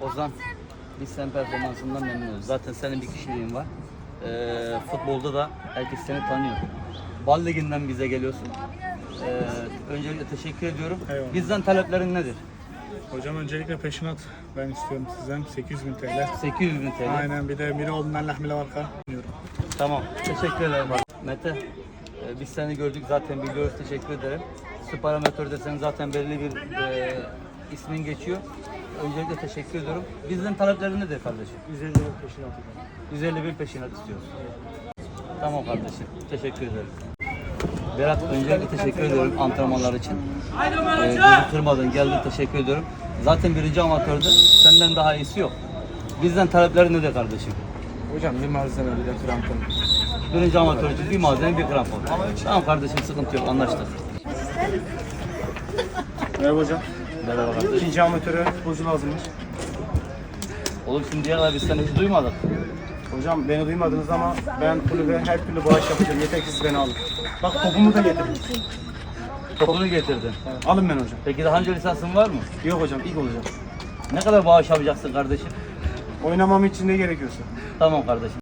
Ozan, biz senin performansından memnunuz. Zaten senin bir kişiliğin var. Ee, futbolda da herkes seni tanıyor. Bal Ligi'nden bize geliyorsun. Ee, öncelikle teşekkür ediyorum. Eyvallah. Bizden taleplerin nedir? Hocam öncelikle peşinat ben istiyorum sizden 800 bin TL. 800 bin TL. Aynen bir de Miroğlu'ndan lahmile varka diyorum. Tamam. Teşekkür ederim. Mete, e, biz seni gördük zaten biliyoruz. Teşekkür ederim. Süper amatörde senin zaten belli bir e, ismin geçiyor. Öncelikle teşekkür ediyorum. Bizden taleplerin nedir kardeşim? 150 bin peşinat hocam. 150 bin peşinat istiyoruz. Tamam kardeşim. Teşekkür ederim. Berat öncelikle teşekkür ediyorum antrenmanlar için. Ee, bizi kırmadın, geldin teşekkür ediyorum. Zaten birinci amatördü. Senden daha iyisi yok. Bizden taleplerin nedir kardeşim? Hocam bir malzeme bir de krampon. Birinci amatör için bir malzeme bir krampon. Tamam kardeşim sıkıntı yok anlaştık. Merhaba hocam. Merhaba kardeşim. İkinci amatöre futbolcu lazımmış. Oğlum şimdiye kadar biz seni hiç duymadık. Hocam beni duymadınız ama ben kulübe her türlü bağış yapacağım. Yeter ki siz beni alın. Bak topumu da getirin. Topunu getirdin. Alın beni hocam. Peki daha önce lisansın var mı? Yok hocam ilk olacağım. Ne kadar bağış yapacaksın kardeşim? Oynamam için ne gerekiyorsa. Tamam kardeşim.